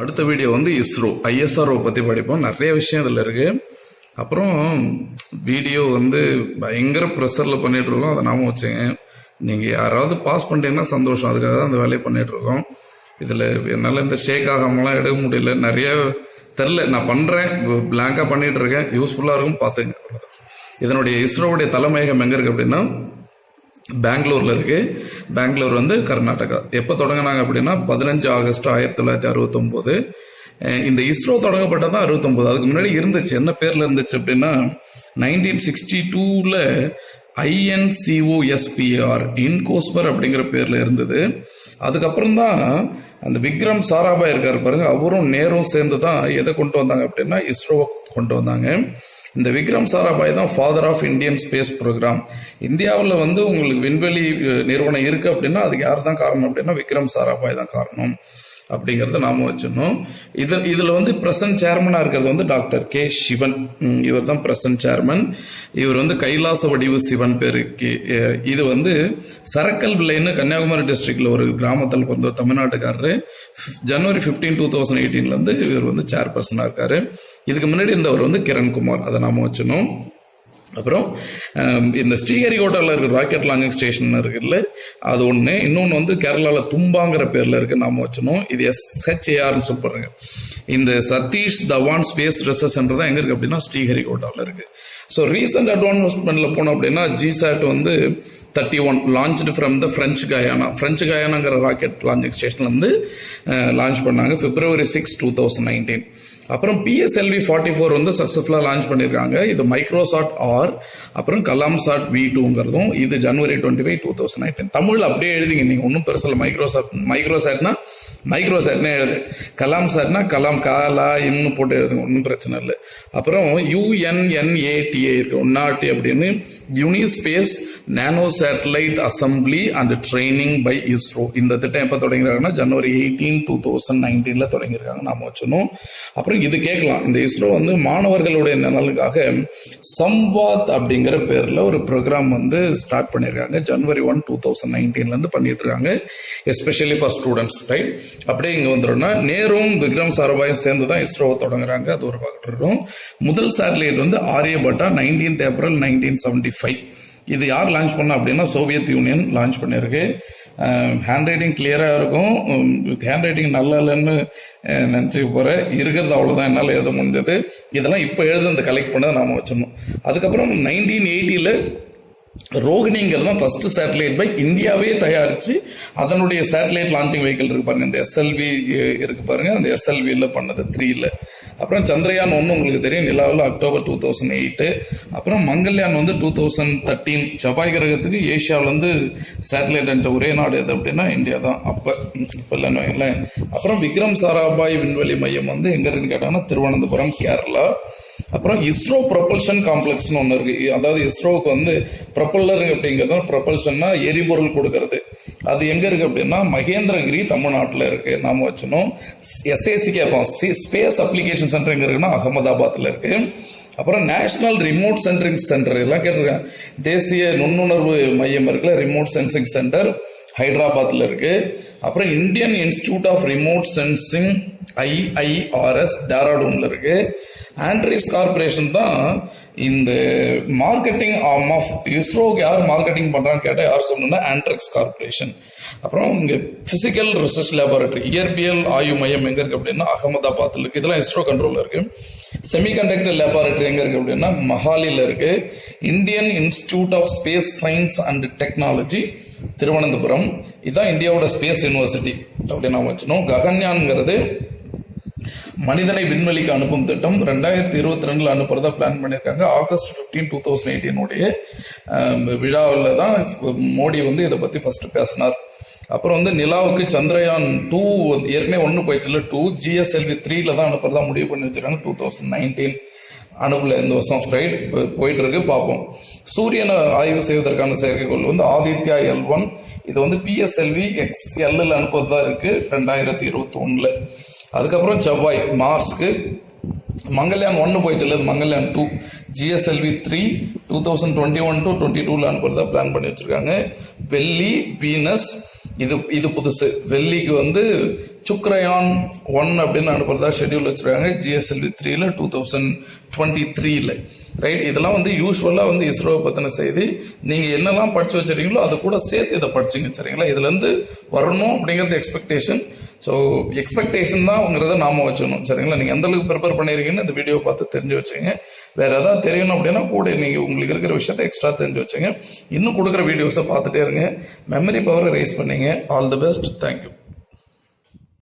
அடுத்த வீடியோ வந்து இஸ்ரோ ஐஎஸ்ஆர்ஓ பற்றி படிப்போம். நிறைய விஷயம் இதில் இருக்கு. அப்புறம் வீடியோ வந்து பயங்கர ப்ரெஷரில் பண்ணிட்டு இருக்கோம். அதை நாமும் வச்சுங்க. நீங்கள் யாராவது பாஸ் பண்ணிட்டீங்கன்னா சந்தோஷம். அதுக்காக தான் அந்த வேலையை பண்ணிட்டு இருக்கோம். இதில் என்னால் இந்த ஷேக் ஆகாமலாம் எடுக்க முடியல. நிறைய தெரில நான் பண்ணுறேன் பிளாங்காக பண்ணிட்டு இருக்கேன். யூஸ்ஃபுல்லாக இருக்கும். பார்த்துங்க. இதனுடைய இஸ்ரோவுடைய தலைமையகம் எங்கே இருக்கு அப்படின்னா பெங்களூர்ல இருக்கு. பெங்களூர் வந்து கர்நாடகா. எப்போ தொடங்கினாங்க அப்படின்னா பதினஞ்சு ஆகஸ்ட் ஆயிரத்தி தொள்ளாயிரத்தி அறுபத்தொம்போது. இந்த இஸ்ரோ தொடங்கப்பட்டது தான் அறுபத்தொம்போது. அதுக்கு முன்னாடி இருந்துச்சு. என்ன பேர்ல இருந்துச்சு அப்படின்னா நைன்டீன் சிக்ஸ்டி டூல ஐஎன்சிஓஎஸ்பிஆர் இன்கோஸ்பர் அப்படிங்கிற பேர்ல இருந்தது. அதுக்கப்புறம் தான் அந்த விக்ரம் சாராபாய் இருக்காரு பாருங்க. அவரும் நேரும் சேர்ந்து தான் எதை கொண்டு வந்தாங்க அப்படின்னா இஸ்ரோவை கொண்டு வந்தாங்க. இந்த விக்ரம் சாராபாய் தான் father of Indian space programme இந்தியாவில் வந்து உங்களுக்கு விண்வெளி நிறுவனம் இருக்கு அப்படின்னா அதுக்கு யார் தான் காரணம் அப்படின்னா விக்ரம் சாராபாய் தான் காரணம். அப்படிங்கிறத நாம வச்சிடணும். இது இதுல வந்து பிரசன்ட் சேர்மனா இருக்கிறது வந்து டாக்டர் கே சிவன் இவர் தான் பிரசன்ட் சேர்மன் இவர் வந்து கைலாச வடிவு சிவன் பேருக்கு இது வந்து சரக்கல் வில்லைன்னு கன்னியாகுமரி டிஸ்ட்ரிக்ட்ல ஒரு கிராமத்தில் பிறந்த ஒரு தமிழ்நாட்டுக்காரரு. ஜனவரி 15 டூ தௌசண்ட் எயிட்டீன்ல இருந்து இவர் வந்து சேர்பர்சனா இருக்காரு. இதுக்கு முன்னாடி இருந்தவர் வந்து கிரண்குமார். அதை நாம வச்சிடணும். அப்புறம் இந்த ஸ்ரீஹரிகோட்டாவில் இருக்கிற ராக்கெட் லாங்கிங் ஸ்டேஷன் இருக்குல்ல அது ஒன்று இன்னொன்று வந்து கேரளாவில் தும்பாங்கிற பேரில் இருக்கு நாம வச்சணும் இது எஸ்ஹெச்ஏஆர்னு சொல்லுறாங்க இந்த Satish Dhawan space research centre தான் எங்கே இருக்குது அப்படின்னா ஸ்ரீஹரிகோட்டாவில் இருக்கு. ஸோ ரீசெண்ட் அட்வான்ஸ்மெண்ட்டில் போனோம் அப்படின்னா ஜிசாட் வந்து thirty one launch from the French Guiana French கயானாங்கிற rocket launching ஸ்டேஷன்லேருந்து லான்ச் பண்ணாங்க. February six two thousand nineteen அப்புறம் பிஎஸ்எல்வி ஃபார்ட்டி ஃபோர் வந்து சக்ஸஸ்ஃபுல்லாக லான்ச் பண்ணியிருக்காங்க இது மைக்ரோசாஃப்ட் ஆர் அப்புறம் கலாம் சாட் வி டூங்கிறதும் இது January twenty five two thousand nineteen Tamil அப்படியே எழுதிங்க. நீங்கள் ஒன்றும் பெருசில் மைக்ரோசாஃப்ட் மைக்ரோசாட்னா மைக்ரோ மைக்ரோசாட்னே எழுது. கலாம் சாட்னா கலாம் காலா இன்னு போட்டு எழுதுங்க ஒன்றும் பிரச்சனை இல்லை. அப்புறம் யூஎன்என்ஏடிஏ இருக்கு ஒன்னாட்டி அப்படின்னு. UNISPACE nano satellite assembly and training by ISRO இந்த திட்டம் எப்போ தொடங்கிறாங்கன்னா ஜனவரி எயிட்டீன் டூ தௌசண்ட் நைன்டீனில் தொடங்கியிருக்காங்க நாம வச்சணும் அப்புறம் இது கேட்கலாம். இந்த இஸ்ரோ வந்து மாணவர்களுடைய நலனுக்காக சம்வாத் அப்படிங்கிற பேரில் ஒரு ப்ரோக்ராம் வந்து ஸ்டார்ட் பண்ணியிருக்காங்க. ஜனவரி ஒன் டூ தௌசண்ட் நைன்டீன்லேருந்து பண்ணிட்டு இருக்காங்க எஸ்பெஷலி ஃபார் ஸ்டூடெண்ட்ஸ் ரைட் அப்படியே இங்க வந்துடும்னா நேரும் விக்ரம் சாராபாயும் சேர்ந்து தான் இஸ்ரோவை தொடங்குறாங்க. அது ஒரு பார்த்துட்டு முதல் சேட்டலைட் வந்து Aryabhata nineteenth April nineteen seventy five இது யார் லான்ச் பண்ணா அப்படின்னா சோவியத் யூனியன் லான்ச் பண்ணியிருக்கு. ஹேண்ட் ரைட்டிங் கிளியராக இருக்கும். ஹேண்ட் ரைட்டிங் நல்லா இல்லைன்னு நினச்சிக்க போகிறேன் இருக்கிறது அவ்வளோதான் என்னால் எழுத முடிஞ்சது. இதெல்லாம் இப்போ எழுத இந்த கலெக்ட் பண்ணதை நாம் வச்சிடணும். அதுக்கப்புறம் நைன்டீன் எயிட்டியில் ரோகிணிங்கிறது தான் ஃபர்ஸ்ட் சேட்டலைட் பை இந்தியாவே தயாரிச்சு அதனுடைய சேட்டலைட் லான்ச்சிங் வெஹிக்கிள் இருக்கு பாருங்க. இந்த எஸ்எல்வி இருக்கு பாருங்க. அந்த எஸ்எல்வியில் பண்ணது த்ரீல அப்புறம் சந்திரயான் ஒன்று உங்களுக்கு தெரியும். நிலாவில் அக்டோபர் டூ தௌசண்ட் எயிட்டு அப்புறம் மங்கள்யான் வந்து டூ தௌசண்ட் தேர்ட்டீன் செவ்வாய் கிரகத்துக்கு ஏஷியாவிலேருந்து சேட்டலைட் அனுப்பிச்ச ஒரே நாடு எது அப்படின்னா இந்தியா தான் அப்போ இப்போ இல்லைன்னு வைங்களேன் அப்புறம் விக்ரம் சாராபாய் விண்வெளி மையம் வந்து எங்கே இருக்குன்னு கேட்டாங்கன்னா திருவனந்தபுரம் கேரளா. அப்புறம் இஸ்ரோ ப்ரொபல்ஷன் காம்ப்ளெக்ஸ்னு ஒன்று இருக்கு. அதாவது இஸ்ரோவுக்கு வந்து ப்ரொப்பல்லர் அப்படிங்கிறது ப்ரொபல்ஷன்னா எரிபொருள் கொடுக்கறது. அது எங்க இருக்கு அப்படின்னா மகேந்திரகிரி தமிழ்நாட்டில் இருக்கு. நாம வச்சணும் எஸ்ஏசி கேட்போம். ஸ்பேஸ் அப்ளிகேஷன் சென்டர் எங்க இருக்குன்னா அகமதாபாத்தில் இருக்கு. அப்புறம் நேஷனல் ரிமோட் சென்டரிங் சென்டர் இதெல்லாம் கேட்டிருக்கேன். தேசிய நுண்ணுணர்வு மையம் இருக்குல்ல ரிமோட் சென்சிங் சென்டர் ஹைதராபாத்தில் இருக்குது அப்புறம் Indian institute of remote sensing IIRS டேராடூன்ல இருக்கு. ஆண்ட்ரிஸ் கார்பரேஷன் தான் இந்த மார்க்கெட்டிங் ஆர்ம் ஆஃப் இஸ்ரோக்கு யார் மார்க்கெட்டிங் பண்ணுறான்னு கேட்டால் யார் சொல்லணும்னா ஆண்ட்ரிக்ஸ் கார்பரேஷன் அப்புறம் இங்கே பிசிக்கல் ரிசர்ச் லேபரட்டரி இயற்பியல் ஆய்வு மையம் எங்கே இருக்கு அப்படின்னா அகமதாபாத்தில் இருக்கு. இதெல்லாம் இஸ்ரோ கண்ட்ரோலில் இருக்கு. செமிகண்டக்டர் லேபரட்டரி எங்கே இருக்கு அப்படின்னா மஹாலில இருக்கு. Indian institute of space science and technology Thiruvananthapuram. இதுதான் இந்தியாவோட ஸ்பேஸ் யூனிவர்சிட்டி அப்படின்னு நாம் வச்சுனோம் ககன்யான்ங்கிறது மனிதனை விண்வெளிக்கு அனுப்பும் திட்டம். ரெண்டாயிரத்தி இருபத்தி ரெண்டுல அனுப்புறதா பிளான் பண்ணியிருக்காங்க ஆகஸ்ட் 15 டூ தௌசண்ட் எயிட்டீனுடைய விழாவில் தான் மோடி வந்து இதை பத்தி ஃபர்ஸ்ட் பேசினார். அப்புறம் வந்து நிலாவுக்கு சந்திரயான் டூ ஏற்கனவே ஒன்று போயிடுச்சுல டூ ஜிஎஸ்எல்வி த்ரீல தான் அனுப்புறதா முடிவு பண்ணி வச்சிருக்காங்க டூ தௌசண்ட் நைன்டீன் அனுப்பல இந்த வருஷம் ஸ்ட்ரைட் போயிட்டு இருக்கு பார்ப்போம். சூரியனை ஆய்வு செய்வதற்கான செயற்கைக்கோள் வந்து ஆதித்யா எல் ஒன் இது வந்து பிஎஸ்எல்வி எக்ஸ் எல்எல் அனுப்புறதா இருக்கு ரெண்டாயிரத்தி இருபத்தி ஒன்றில் அதுக்கப்புறம் செவ்வாய் மார்ஸ்க்கு மங்கள்யான் ஒன்று போயிடுச்சு அது Mangalyaan two GSLV three two thousand twenty one to twenty டூவில் அனுப்புறதா பிளான் பண்ணி வச்சுருக்காங்க. வெள்ளி வீனஸ் இது இது புதுசு. வெள்ளிக்கு வந்து சுக்ரயான் ஒன் அப்படின்னு அனுப்புறதா ஷெட்யூல் வச்சுருக்காங்க. ஜிஎஸ்எல்வி த்ரீல டூ தௌசண்ட் டுவெண்ட்டி த்ரீல ரைட் இதெல்லாம் வந்து யூஸ்வலாக வந்து இஸ்ரோவை பற்றின செய்தி. நீங்கள் என்னெல்லாம் படித்து வச்சிருக்கீங்களோ அது கூட சேர்த்து இதை படிச்சுங்க சரிங்களா? இதுலேருந்து வரணும் அப்படிங்கிறது எக்ஸ்பெக்டேஷன் ஸோ எக்ஸ்பெக்டேஷன் தான்ங்கிறத நாம வச்சுக்கணும் சரிங்களா? நீங்கள் எந்த அளவுக்கு ப்ரிப்பேர் பண்ணிருக்கீங்கன்னு இந்த வீடியோ பார்த்து தெரிஞ்சு வச்சுங்க வேற ஏதாவது தெரியணும் அப்படின்னா கூட நீங்கள் உங்களுக்கு இருக்கிற விஷயத்த எக்ஸ்ட்ரா தெரிஞ்சு வச்சுங்க இன்னும் கொடுக்குற வீடியோஸை பார்த்துட்டே இருங்க. மெமரி பவரை ரைஸ் பண்ணிங்க. All the best thank you